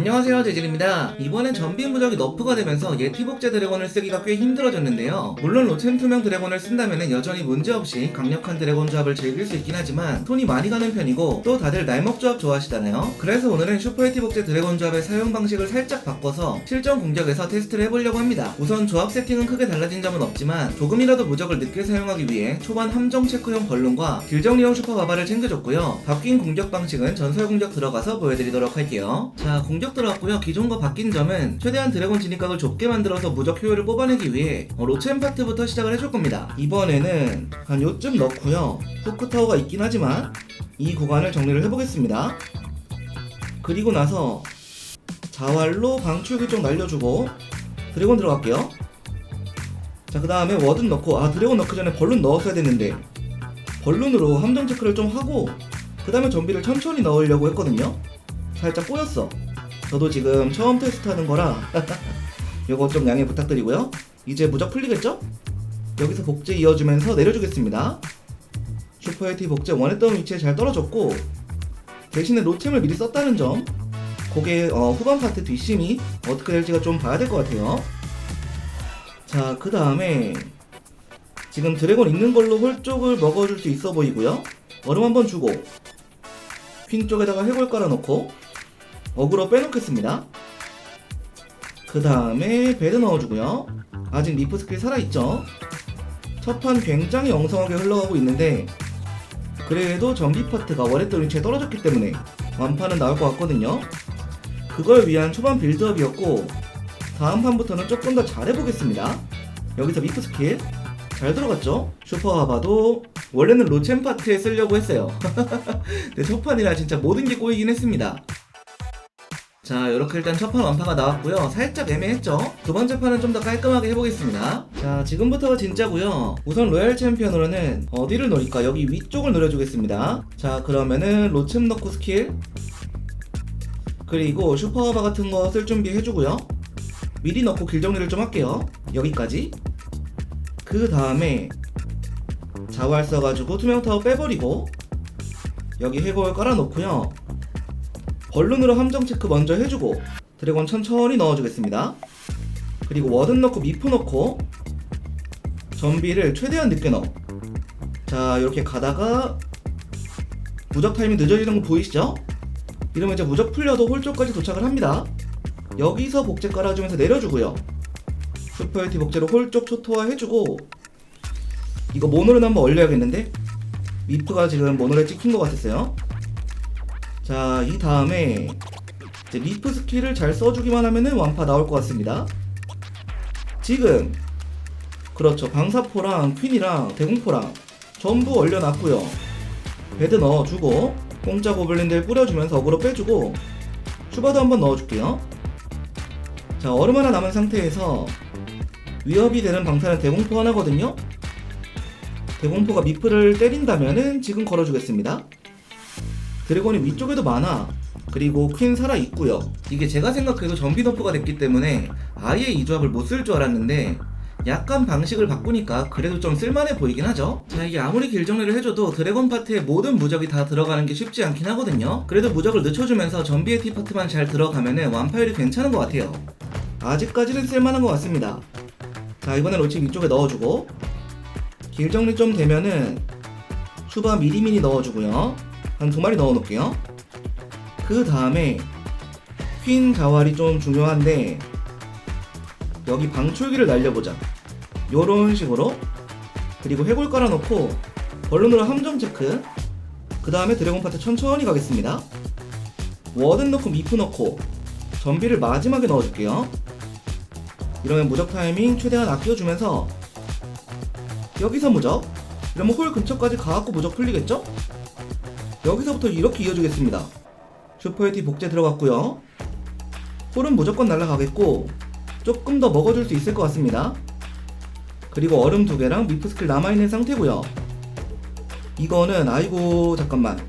안녕하세요 재질입니다. 이번엔 전비 무적이 너프가 되면서 예티 복제 드래곤을 쓰기가 꽤 힘들어졌는데요. 물론 로챔 투명 드래곤을 쓴다면 여전히 문제없이 강력한 드래곤 조합을 즐길 수 있긴 하지만 손이 많이 가는 편이고 또 다들 날먹 조합 좋아하시잖아요. 그래서 오늘은 슈퍼 예티 복제 드래곤 조합의 사용 방식을 살짝 바꿔서 실전 공격에서 테스트를 해보려고 합니다. 우선 조합 세팅은 크게 달라진 점은 없지만 조금이라도 무적을 늦게 사용하기 위해 초반 함정 체크용 벌룬과 길정리용 슈퍼 바바를 챙겨줬고요. 바뀐 공격 방식은 전설 공격 들어가서 보여드리도록 할게요. 자 공격 들어갔고요. 기존과 바뀐 점은 최대한 드래곤 진입각을 좁게 만들어서 무적 효율을 뽑아내기 위해 어, 로첸 파트부터 시작을 해줄 겁니다. 이번에는 한 요쯤 넣고요. 후크 타워가 있긴 하지만 이 구간을 정리를 해보겠습니다. 그리고 나서 자활로 방출기 좀 날려주고 드래곤 들어갈게요. 자 그 다음에 워든 넣고 아 드래곤 넣기 전에 벌룬 넣었어야 됐는데 벌룬으로 함정 체크를 좀 하고 그 다음에 좀비를 천천히 넣으려고 했거든요. 살짝 꼬였어 저도 지금 처음 테스트하는 거라 요거 좀 양해 부탁드리고요. 이제 무적 풀리겠죠? 여기서 복제 이어주면서 내려주겠습니다. 슈퍼에티 복제 원했던 위치에 잘 떨어졌고 대신에 로템을 미리 썼다는 점 그게 어, 후반 파트 뒷심이 어떻게 될지가 좀 봐야 될 것 같아요. 자 그 다음에 지금 드래곤 있는 걸로 홀 쪽을 먹어줄 수 있어 보이고요. 얼음 한번 주고 퀸 쪽에다가 해골 깔아놓고 어그로 빼놓겠습니다. 그 다음에 베드 넣어주고요. 아직 리프 스킬 살아있죠? 첫판 굉장히 엉성하게 흘러가고 있는데 그래도 전기 파트가 원했던 위치에 떨어졌기 때문에 완판은 나올 것 같거든요. 그걸 위한 초반 빌드업이었고 다음 판부터는 조금 더 잘해보겠습니다. 여기서 미프 스킬 잘 들어갔죠? 슈퍼 하바도 원래는 로첸 파트에 쓰려고 했어요. 근데 첫 판이라 진짜 모든 게 꼬이긴 했습니다 자 이렇게 일단 첫 판 완파가 나왔고요. 살짝 애매했죠? 두 번째 판은 좀 더 깔끔하게 해보겠습니다. 자 지금부터가 진짜고요. 우선 로얄 챔피언으로는 어디를 노릴까? 여기 위쪽을 노려주겠습니다. 자 그러면은 로챔 넣고 스킬. 그리고 슈퍼하바 같은 거 쓸 준비 해주고요. 미리 넣고 길 정리를 좀 할게요. 여기까지. 그 다음에 자활 써가지고 투명타워 빼버리고 여기 해골 깔아놓고요 벌룬으로 함정 체크 먼저 해주고 드래곤 천천히 넣어주겠습니다. 그리고 워든 넣고 미프 넣고 전비를 최대한 늦게 넣어. 자 이렇게 가다가 무적 타이밍 늦어지는 거 보이시죠? 이러면 이제 무적 풀려도 홀 쪽까지 도착을 합니다. 여기서 복제 깔아주면서 내려주고요. 슈퍼유티 복제로 홀쪽 초토화 해주고 이거 모노를 한번 올려야겠는데 미프가 지금 모노에 찍힌 것 같았어요. 자, 이 다음에 이제 리프 스킬을 잘 써주기만 하면은 완파 나올 것 같습니다. 지금 그렇죠. 방사포랑 퀸이랑 대공포랑 전부 얼려놨고요. 베드 넣어주고 공짜 고블린들 뿌려주면서 어그로 빼주고 슈바도 한번 넣어줄게요. 자, 얼음 하나 남은 상태에서 위협이 되는 방사는 대공포 하나거든요. 대공포가 미프를 때린다면은 지금 걸어주겠습니다. 드래곤이 위쪽에도 많아. 그리고 퀸 살아 있고요. 이게 제가 생각해도 전비 너프가 됐기 때문에 아예 이 조합을 못 쓸 줄 알았는데 약간 방식을 바꾸니까 그래도 좀 쓸만해 보이긴 하죠. 자 이게 아무리 길 정리를 해줘도 드래곤 파트에 모든 무적이 다 들어가는 게 쉽지 않긴 하거든요. 그래도 무적을 늦춰주면서 전비의 티 파트만 잘 들어가면은 완파율이 괜찮은 것 같아요. 아직까지는 쓸만한 것 같습니다. 자 이번에 로치 위쪽에 넣어주고 길 정리 좀 되면은 슈바 미리미리 넣어주고요. 한 두 마리 넣어 놓을게요. 그 다음에 퀸 자활이 좀 중요한데 여기 방출기를 날려보자. 요런 식으로 그리고 해골 깔아놓고 벌룬으로 함정 체크 그 다음에 드래곤 파트 천천히 가겠습니다. 워든 넣고 미프 넣고 전비를 마지막에 넣어줄게요. 이러면 무적 타이밍 최대한 아껴주면서 여기서 무적 이러면 홀 근처까지 가갖고 무적 풀리겠죠? 여기서부터 이렇게 이어주겠습니다. 슈퍼에티 복제 들어갔고요. 홀은 무조건 날아가겠고 조금 더 먹어줄 수 있을 것 같습니다. 그리고 얼음 두 개랑 미프 스킬 남아있는 상태고요. 이거는 아이고 잠깐만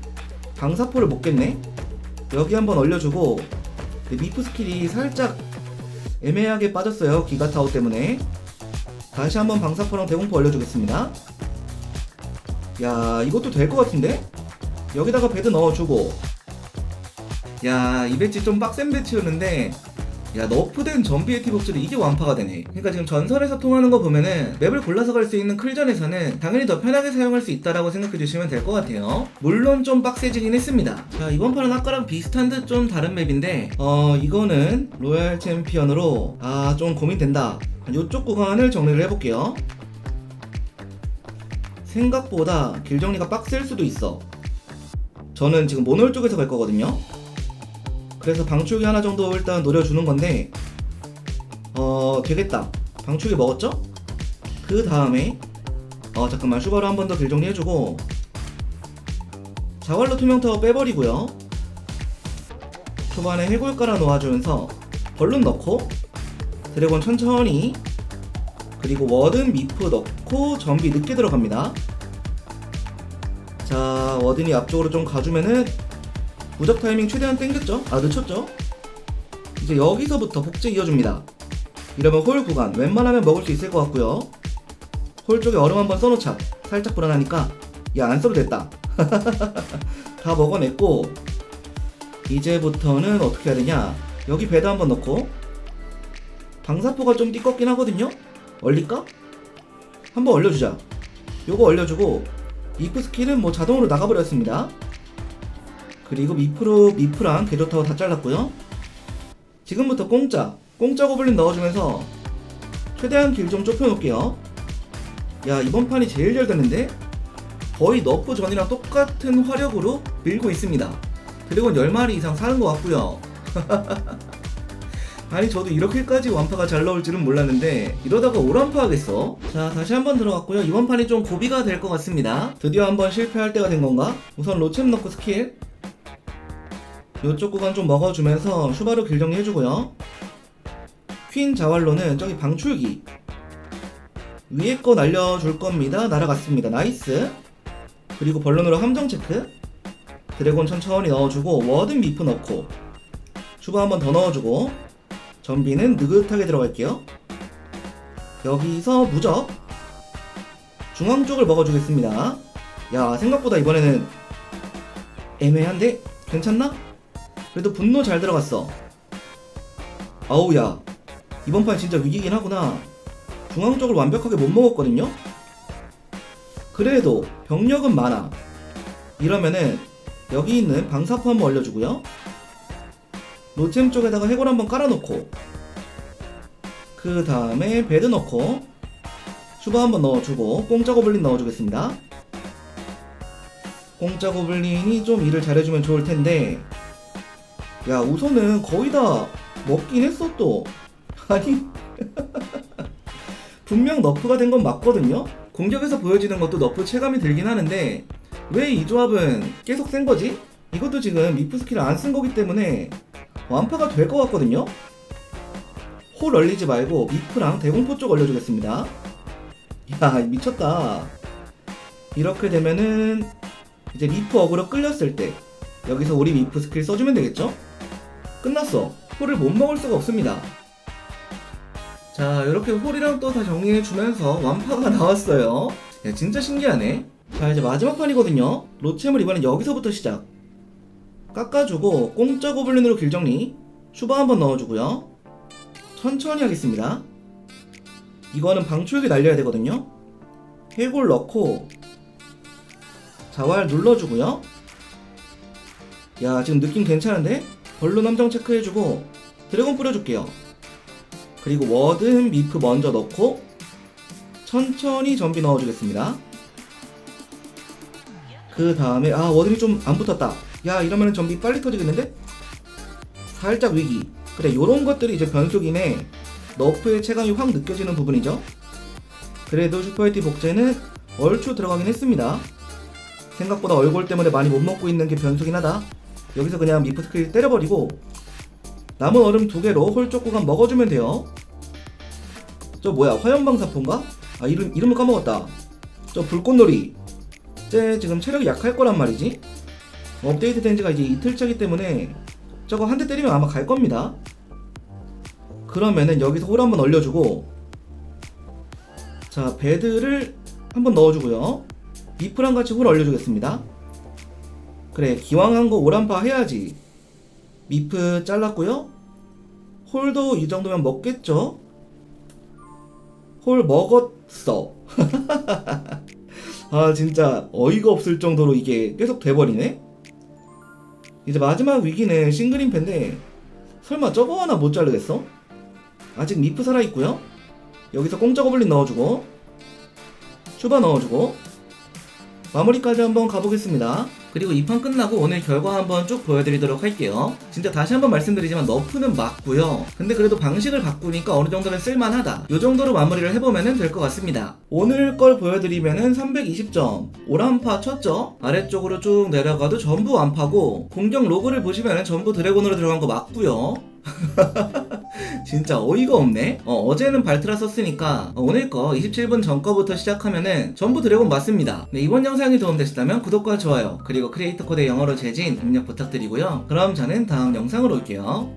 방사포를 못 겠네. 여기 한번 얼려주고 미프 스킬이 살짝 애매하게 빠졌어요 기가타워 때문에 다시 한번 방사포랑 대공포 얼려주겠습니다. 야 이것도 될 것 같은데? 여기다가 베드 넣어주고. 야, 이 배치 좀 빡센 배치였는데 야 너프된 전비의 티복스를 이게 완파가 되네. 그러니까 지금 전설에서 통하는 거 보면은 맵을 골라서 갈 수 있는 클전에서는 당연히 더 편하게 사용할 수 있다라고 생각해 주시면 될 것 같아요. 물론 좀 빡세지긴 했습니다. 자 이번 판은 아까랑 비슷한 듯 좀 다른 맵인데 어 이거는 로얄 챔피언으로 아 좀 고민된다. 이쪽 구간을 정리를 해볼게요. 생각보다 길 정리가 빡셀 수도 있어 저는 지금 모놀 쪽에서 갈 거거든요. 그래서 방출기 하나 정도 일단 노려주는 건데 어 되겠다. 방출기 먹었죠? 그 다음에 어 잠깐만 슈바로 한 번 더 길 정리 해주고 자왈로 투명타워 빼버리고요. 초반에 해골 깔아 놓아주면서 벌룬 넣고 드래곤 천천히 그리고 워든 미프 넣고 전비 늦게 들어갑니다 자 워든이 앞쪽으로 좀 가주면은 무적 타이밍 최대한 땡겼죠? 아 늦췄죠? 이제 여기서부터 복제 이어줍니다. 이러면 홀 구간 웬만하면 먹을 수 있을 것 같고요. 홀 쪽에 얼음 한번 써놓자. 살짝 불안하니까 야 안 써도 됐다. 다 먹어냈고 이제부터는 어떻게 해야 되냐? 여기 배드 한번 넣고 방사포가 좀 띠껍긴 하거든요. 얼릴까? 한번 얼려주자. 요거 얼려주고 이프 스킬은 뭐 자동으로 나가버렸습니다. 그리고 미프로 미프랑 개조타워 다 잘랐고요. 지금부터 공짜 공짜 고블린 넣어주면서 최대한 길 좀 좁혀놓을게요. 야 이번 판이 제일 잘 됐는데 거의 너프 전이랑 똑같은 화력으로 밀고 있습니다. 드래곤 10마리 이상 사는 것 같고요. 아니 저도 이렇게까지 완파가 잘 나올 줄은 몰랐는데 이러다가 오란파 하겠어 자 다시 한번 들어갔고요 이번 판이 좀 고비가 될 것 같습니다 드디어 한번 실패할 때가 된 건가 우선 로챔 넣고 스킬 요쪽 구간 좀 먹어주면서 슈바루 길 정리해주고요. 퀸 자왈로는 저기 방출기 위에 거 날려줄 겁니다. 날아갔습니다. 나이스. 그리고 벌룬으로 함정 체크. 드래곤 천천히 넣어주고 워든 미프 넣고 슈바 한번 더 넣어주고 전비는 느긋하게 들어갈게요. 여기서 무적 중앙 쪽을 먹어주겠습니다. 야 생각보다 이번에는 애매한데 괜찮나? 그래도 분노 잘 들어갔어. 아우야. 이번 판 진짜 위기긴 하구나. 중앙 쪽을 완벽하게 못 먹었거든요? 그래도 병력은 많아. 이러면은 여기 있는 방사포 한번 올려주고요. 노잼 쪽에다가 해골 한번 깔아놓고 그 다음에 베드 넣고 슈바 한번 넣어주고 공짜 고블린 넣어주겠습니다. 공짜 고블린이 좀 일을 잘해주면 좋을 텐데 야 우선은 거의 다 먹긴 했어 또 아니 분명 너프가 된 건 맞거든요 공격에서 보여지는 것도 너프 체감이 들긴 하는데 왜 이 조합은 계속 센 거지? 이것도 지금 미프 스킬을 안 쓴 거기 때문에 완파가 될 것 같거든요 홀 얼리지 말고 미프랑 대공포 쪽 얼려주겠습니다 야 미쳤다 이렇게 되면은 이제 미프 어그로 끌렸을 때 여기서 우리 미프 스킬 써주면 되겠죠? 끝났어. 홀을 못 먹을 수가 없습니다. 자, 이렇게 홀이랑 또 다 정리해주면서 완파가 나왔어요. 야, 진짜 신기하네. 자, 이제 마지막 판이거든요. 로챔을 이번엔 여기서부터 시작. 깎아주고, 공짜 고블린으로 길정리. 슈바 한번 넣어주고요. 천천히 하겠습니다. 이거는 방출기 날려야 되거든요. 해골 넣고, 자활 눌러주고요. 야, 지금 느낌 괜찮은데? 벌룬 함정 체크해주고 드래곤 뿌려줄게요. 그리고 워든 미프 먼저 넣고 천천히 전비 넣어주겠습니다. 그 다음에 아 워든이 좀 안 붙었다. 야 이러면 전비 빨리 터지겠는데? 살짝 위기. 그래 요런 것들이 이제 변수김에 너프의 체감이 확 느껴지는 부분이죠. 그래도 슈퍼에티 복제는 얼추 들어가긴 했습니다. 생각보다 얼굴 때문에 많이 못 먹고 있는 게 변수긴 하다. 여기서 그냥 미프 스킬 때려버리고 남은 얼음 두 개로 홀쪽 구간 먹어주면 돼요. 저 뭐야 화염방사포인가? 아 이름 이름을 까먹었다. 저 불꽃놀이. 쟤 지금 체력이 약할 거란 말이지. 업데이트 된 지가 이제 이틀차기 때문에 저거 한 대 때리면 아마 갈 겁니다. 그러면은 여기서 홀 한번 얼려주고 자 배드를 한번 넣어주고요. 미프랑 같이 홀 얼려주겠습니다. 그래 기왕 한 거 오란파 해야지 미프 잘랐고요. 홀도 이 정도면 먹겠죠? 홀 먹었어. 아 진짜 어이가 없을 정도로 이게 계속 돼버리네. 이제 마지막 위기는 싱글임패인데 설마 저거 하나 못 자르겠어? 아직 미프 살아있고요. 여기서 공짜 거블린 넣어주고 슈바 넣어주고 마무리까지 한번 가보겠습니다. 그리고 이판 끝나고 오늘 결과 한번 쭉 보여드리도록 할게요. 진짜 다시 한번 말씀드리지만 너프는 맞고요. 근데 그래도 방식을 바꾸니까 어느 정도는 쓸만하다. 이 정도로 마무리를 해보면 될 것 같습니다. 오늘 걸 보여드리면은 320점, 오란파 쳤죠? 아래쪽으로 쭉 내려가도 전부 완파고 공격 로그를 보시면은 전부 드래곤으로 들어간 거 맞고요. 진짜 어이가 없네. 어, 제는 발트라 썼으니까 어, 오늘 거 27분 전 거부터 시작하면은 전부 드래곤 맞습니다. 네, 이번 영상이 도움되셨다면 구독과 좋아요 그리고 크리에이터 코드 영어로 재진 입력 부탁드리고요. 그럼 저는 다음 영상으로 올게요.